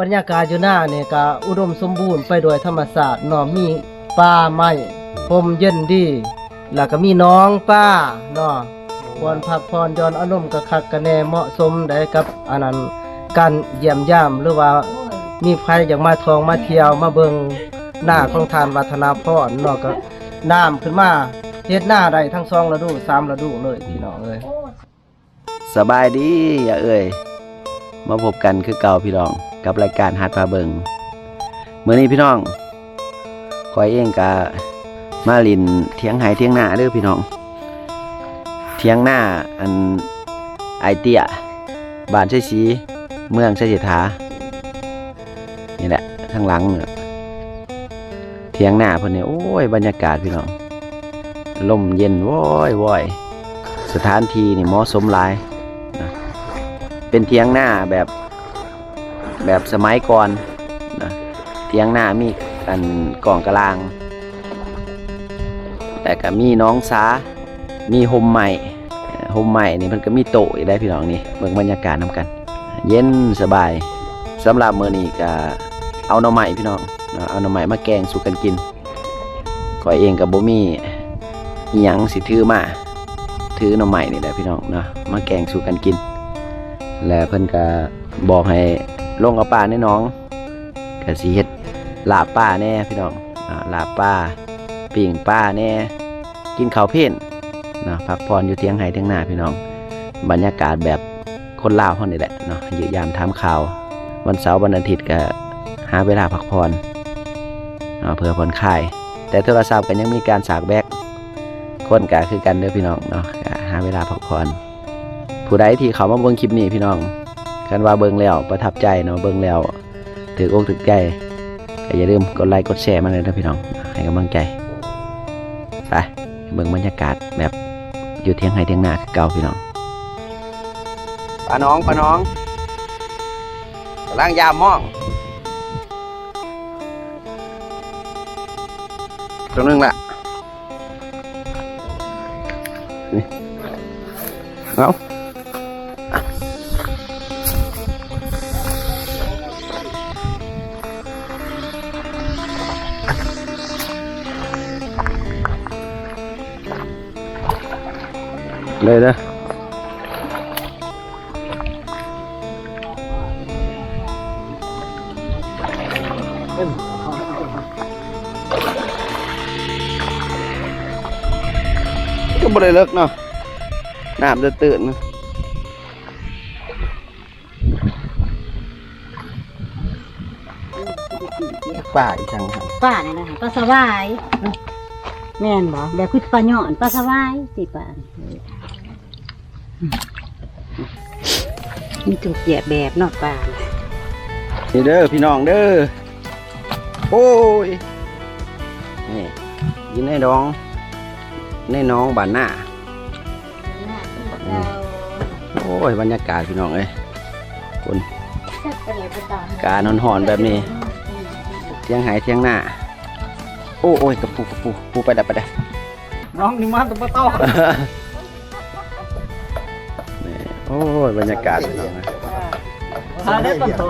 บรรยากาศอยู่หน้าเนี่ยก็อุดมสมบูรณ์ไปโดยธรรมศาสตร์เนาะมีป่าไม้พมเย็นดี แล้วก็มีน้องป้าเนาะควรพักผ่อนย้อนอารมณ์ก็คักกันแน่เหมาะสมได้กับอันนั้นการเยี่ยมย่ามหรือว่ามีใครอยากมาทองมาเที่ยวมาเบิงหน้าของทานวัฒนาพรเนาะก็น้ำขึ้นมาเฮ็ดหน้าได้ทั้งสองฤดูสามฤดูเลยพี่น้องเอ้ยสบายดีอย่าเอ่ยมาพบกันคือเก่าพี่น้อง กับรายการฮัดพาเบิงเมื่อนี้พี่น้องคอยเองกะมาลินเทียงไห้เทียงหน้าเด้อพี่น้อง เทียงหน้าอันไอเตียบ้านใช้สีเมืองใช้เสถานี่แหละข้างหลังเนี่ยเทียงหน้าเพิ่นเนี่ยโอ้ยบรรยากาศพี่น้องลมเย็นว้อยว้อยสถานที่นี่เหมาะสมหลายนะเป็นเทียงหน้าแบบ แบบสมัยก่อนนะเทียงหน้ามีอันกล่องกลาง แต่ก็มีน้องสามีโฮมใหม่โฮมใหม่นี่มันก็มีโต๊ะอีกได้พี่น้องนี่เบิ่งบรรยากาศนํกัน เย็นสบายสำหรับมื้อนี้ก็เอาหน่อไม้พี่น้องเอาหน่อไม้มาแกงสู่กันกินข้อยเองก็บ่มีอิหยังสิถือมาถือหน่อไม้นี่แหละพี่น้องเนาะมาแกงสู่กันกิน แล้วเพิ่นก็บอกให้ ลงเอาปลาในหน้องก็สิเฮ็ดลาป้าแน่พี่น้องอลาป้าปิ่งป้าแน่กินข้าวเพ่นเนาะพักผ่อนอยู่เทียงไห้เทียงหน้าพี่น้อง บรรยากาศแบบคนลาวเฮานี่แหละเนาะยืยามทำข่าว วันเสาร์วันอาทิตย์ก็หาเวลาพักผ่อนเนาะเพื่อผ่อนคลาย แต่โทรศัพท์ก็ยังมีการสากแบกคนก็คือกันเด้อพี่น้องเนาะหาเวลาพักผ่อนผู้ใดที่เขามาเบิ่งคลิปนี้พี่น้อง กันว่าเบิ่งแล้วประทับใจเนาะเบิ่งแล้วถืออกถือใจก็อย่าลืมกดไลค์กดแชร์มาเลยนะพี่น้องให้กำลังใจไปเบิ่งบรรยากาศแบบอยู่เทียงไห้เทียงนาเก่าพี่น้องป้าน้องป้าน้องกำลังยามมองตรงนึงละเอา เลยเด้อก็บ่ได้เลิกเนาะน้ำจะตื่นนะป่าอีกทางครับป้าเนี่ยนะคะป้าสวายแม่นบ่แบบคือป้าหย่อนป้าสวายสิป้า มีถูกเหยียบแบบเนอกป้านี่เด้อพี่น้องเด้อ โอ้ย นี่ยินในน้อง ในน้องบ้านหน้า โอ้ย บรรยากาศพี่น้องเอ้ยคนการนอนหอนๆแบบนี้ เที่ยงหายเที่ยงหน้า โอ้โอ้ยกระปูกระปูปูไปได้ไปได้น้องนี่มาตะปะตอนี่ โอ้ยบรรยากาศพี่น้องนะหาได้ปะตอ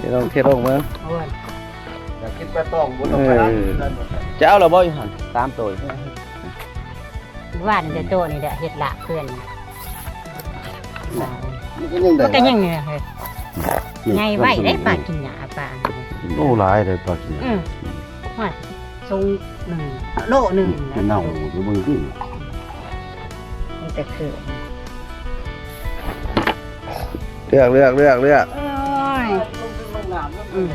เที่ยวลงเที่ยวลงเมืองอยากกินปลาตองบนเออจะเอาเหราบ่อยู่หันตามตัวอยู่ว่านี่เดี๋ยวโตนี่เดี๋ยวเฮ็ดละเพื่อนมันก็ยังได้ก็ยังเนี่ยเฮ้ยไงไหวได้ป้ากินหยาป้าโอ้หลายเลยปลากินอืมว่าทรงหนึ่งโลหนึ่งนะเน่าหรือมึงขึ้นมันแต่คือเลือกเลือกเลือกเลือกโอ้ยอืม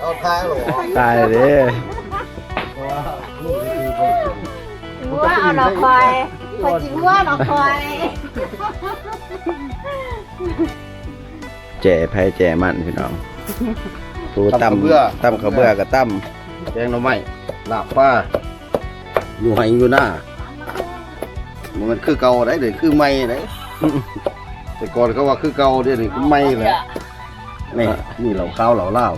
เอาทางหรอตายเลยว่าเอาดอกคอยคอยจิว่าดอกคอยแจ่ไผ่แจ่มันพี่น้องตูตำตำข้าวเบื่อกับตำแกงหน่อไม้ลาบป้าอยู่ไหอยู่หน้า มันคือเก่าได้เดี๋ยวคือไม่ได้แต่ก่อนเขาว่าคือเก่าเดี๋ยวนี้คือไม่แหละนี่นี่เหล่าข้าวเหล่าเหล้า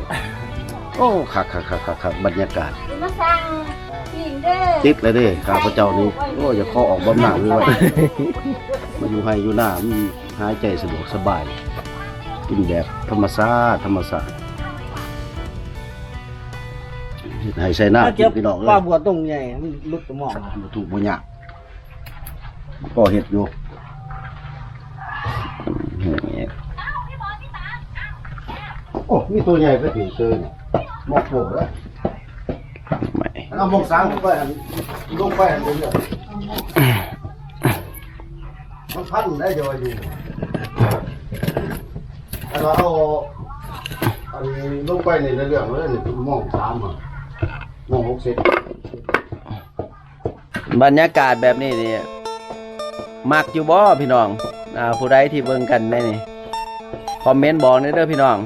โอ้คักคักคักคักคักบรรยากาศมาสั่งปิ่งเด้อติดเลยเด้ข้าพเจ้านี่โอ้จะขอออกบำหน้าด้วยมาอยู่ให้อยู่หน้ามันหายใจสะดวกสบาย กินแบบธรรมชาติธรรมชาติเฮ็ดให้ใส่หน้ากินพี่น้องเอ้ยป้าบัวตรงใหญ่มันลุกสมองบ่ถูกบ่ยาก ก็เฮ็ดอยู่โอ้มีตัวใหญ่ไปถึงเกินมอกโผล่แล้วไม่เอามกสางลงไปอันลงไปอันเดียวมันพันได้เดียวอยู่แต่เราเอาอันนี้ลงไปในเรื่องเลยนี่มองสามอะมองหกเซนบรรยากาศแบบนี้นี่ มักอยู่บ่พี่น้องอ่าผู้ใดที่เบิ่งกันได้นี่คอมเมนต์บอกหน่อยเด้อพี่น้อง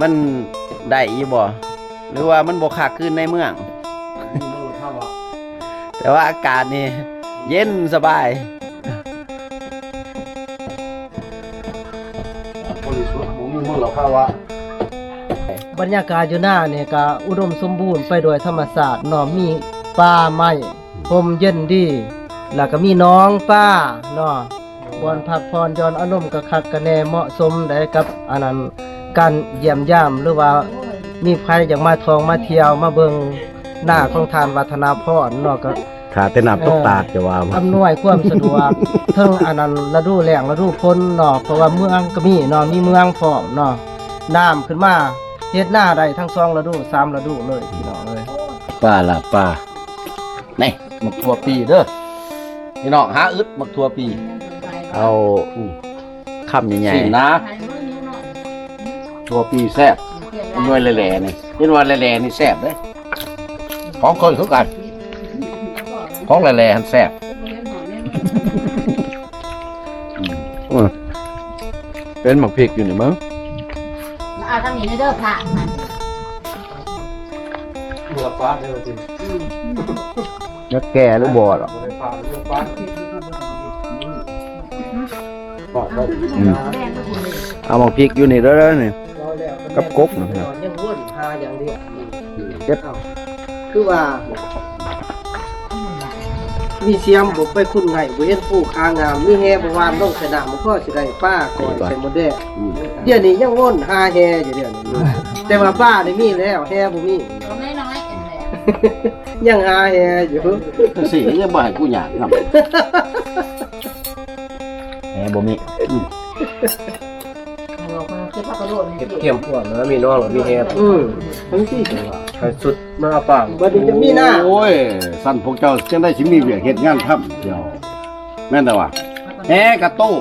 มันได้อีบ่หรือว่ามันบ่คักขึ้นในเมือง แต่ว่าอากาศนี่เย็นสบายบริสุทธิ์ผมมีมลภาวะบรรยากาศอยู่หน้าเนี่ยก็อุดมสมบูรณ์ไปด้วยธรรมศาสตร์เนาะมีป่าไม้พรมเย็นดี แล้วก็มีน้องป้าเนาะบอนพักพรย้อนอารมณ์ก็คักกะแน่เหมาะสมได้กับอันนั้นการเยี่ยมยามหรือว่ามีใครอยากมาทองมาเที่ยวมาเบิงหน้าของทานวัฒนาพรเนาะก็ ขาแต่น้ำตกตาดจะว่าอำนวยความสะดวก เทั้งอันนั้นฤดูแล้งฤดูฝนเนาะเพราะว่าเมืองก็มีเนาะมีเมืองพร้อมเนาะน้ำขึ้นมาเฮ็ดหน้าได้ทั้งสองฤดูสามฤดูเลยพี่น้องเอ้ยป้าล่ะป้านี่หมักทั่วปีเด้อ พี่น้องหาอึดหมักทั่วปีเอาคำใหญ่สินะทั่วปีแซ่บหน่วยแหล่ๆนี่เห็นว่าแหล่ๆนี่แซ่บเด้ของคนเขากันของแหล่ๆหันแซ่บๆอื้อเป็นหมักพริกอยู่นี่มั้งเอาทำนี้เด้อผ่าบัวฟ้าเด้อจิ นักแก่หรือบ่หรอกฟ้าบัวฟ้าอืมเอาหมักพริกอยู่นี่เด้อๆนี่ กับกบนะพี่น้องยังวนหาอย่างเดียวเจ็ดอ้าคือว่า มีเสียมบ่ไปคุ้นไงบ่เห็นผู้คางามมีแฮบ่วานลงสนามมันก็สิได้ป้าก่อนใส่หมดแดงอืมเดี๋ยวนี้ยังวนหาแฮอยู่เดี๋ยวนี้แต่ว่าป้านี่มีแล้วแฮบ่มีน้อ ยน้อยกันเลยยังหาแฮอยู่จังสิยังบ่ให้กูหยาดนำแหมบ่มีคือพักกระโดดเก็บเกี่ยมพวกนะมีน้องหรือมีแฮบอืมทั้งที่ใครสุดมาป่างบัดนี้จะมีหน้าโอ้ยสั่นพวกเจ้าจังได้สิมีเวียกเฮ็ดงานทำเดี๋ยวแม่นแต่ว่าแหกระโต้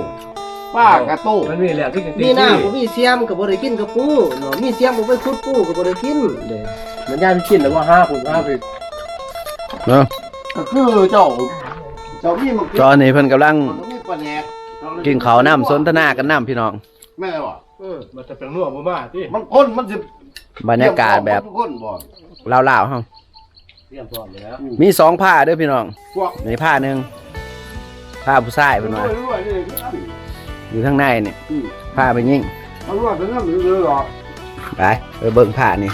ป้ากระโต้มันมีแหละที่มีหน้าบ่มีเสียมก็บ่ได้กินกับปูเนาะมีเสียมบ่ไปขุดปูก็บ่ได้กินเด้มันย่านกินแล้วว่าห้าคนห้าไปเนาะก็คือเจ้าเจ้ามีมันตอนนี้เพิ่นกำลังมีปลาแหนกกินข้าวน้ำสนทนากันน้ำพี่น้องแม่นบ่เออมันจะเป็นนัวบ่มาที่มันคนมันสิบรรยากาศแบบมันคนบ่ลาวๆเฮาเตรียมพร้อมแล้วมีสองผ้าเด้อพี่น้องพวกในผ้าหนึงผ้าผู้ชายเพิ่นว่ารวยๆนี่ อยู่ข้างในนี่อืม ผ้าไปยิ่ง มันรวยเป็นน้ำเหลือๆหรอกไปไปเบิ่งผ้านี่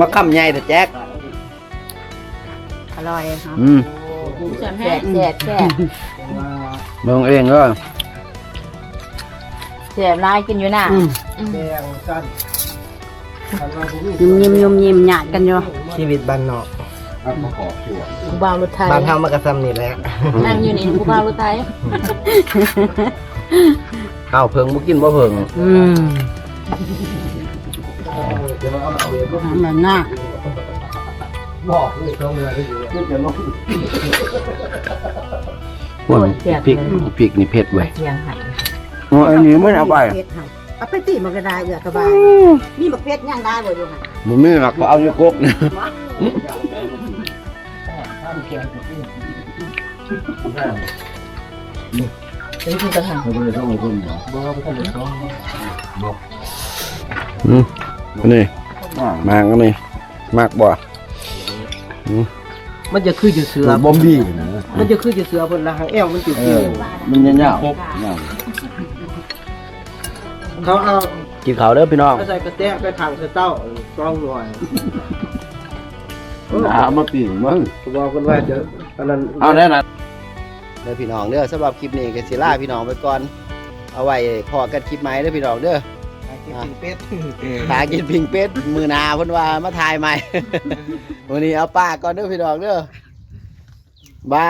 มาคำใหญ่แต่แจ๊กอร่อยค่ะอืมแซ่บแซ่บแซ่บแซ่บเบิ่งเองก็แซ่บลายกินอยู่น่ะแดงสั้นคันว่าบ่มียิ้มยิ้มยิ้มยิ้มหยาดกันอยู่ชีวิตบ้านนอกเอามาขอบตัวกูบ่าวรถไทยบ้านเฮามันก็ซ้ำนี่แหละนั่งอยู่นี่กูบ่าวรถไทย เอาเพิ่งบ่กินบ่เพิ่งอืมมันน่ะบอกเลยตรงเลยที่อยู่คือจะลงว่าพริกพริกนี่เผ็ดเว้ยเสียงหันอ๋ออันนี้ไม่เอาไปเอาไปตีมันก็ได้เอือกระบายมีบักเพชรย่างได้บ่อยู่ค่ะบ่มีหรอกก็เอาอยู่กกนี่เป็ นคือกระถางไม่ได้ต้องคนบ่อืมอันนี้มากอันนี้มากบ่มันจะคืออยู่เสือบอมบี้นะมันจะคืออยู่เสือเพิ่นละหางแอวมันติดเออยู่อมันยาวๆยาวเขาเอากินข้าวเด้อพี่น้องเอาใส่กระแตะไปขังใส่เต้าซองหน่อยหามาปีมึงก็บอกกันว่าเดี๋ยวอันนั้นเอาแน่นะ เด้อพี่น้องเด้อสำหรับคลิปนี้ก็สิลาพี่น้องไปก่อน เอาไว้พอกันคลิปใหม่เด้อพี่น้องเด้อกินปิ้งเป็ดหากินพิงเป็ดมือหนาเพิ่นว่ามาถ่ายใหม่ วันนี้เอาป้าก่อนเด้อพี่น้องเด้อบาย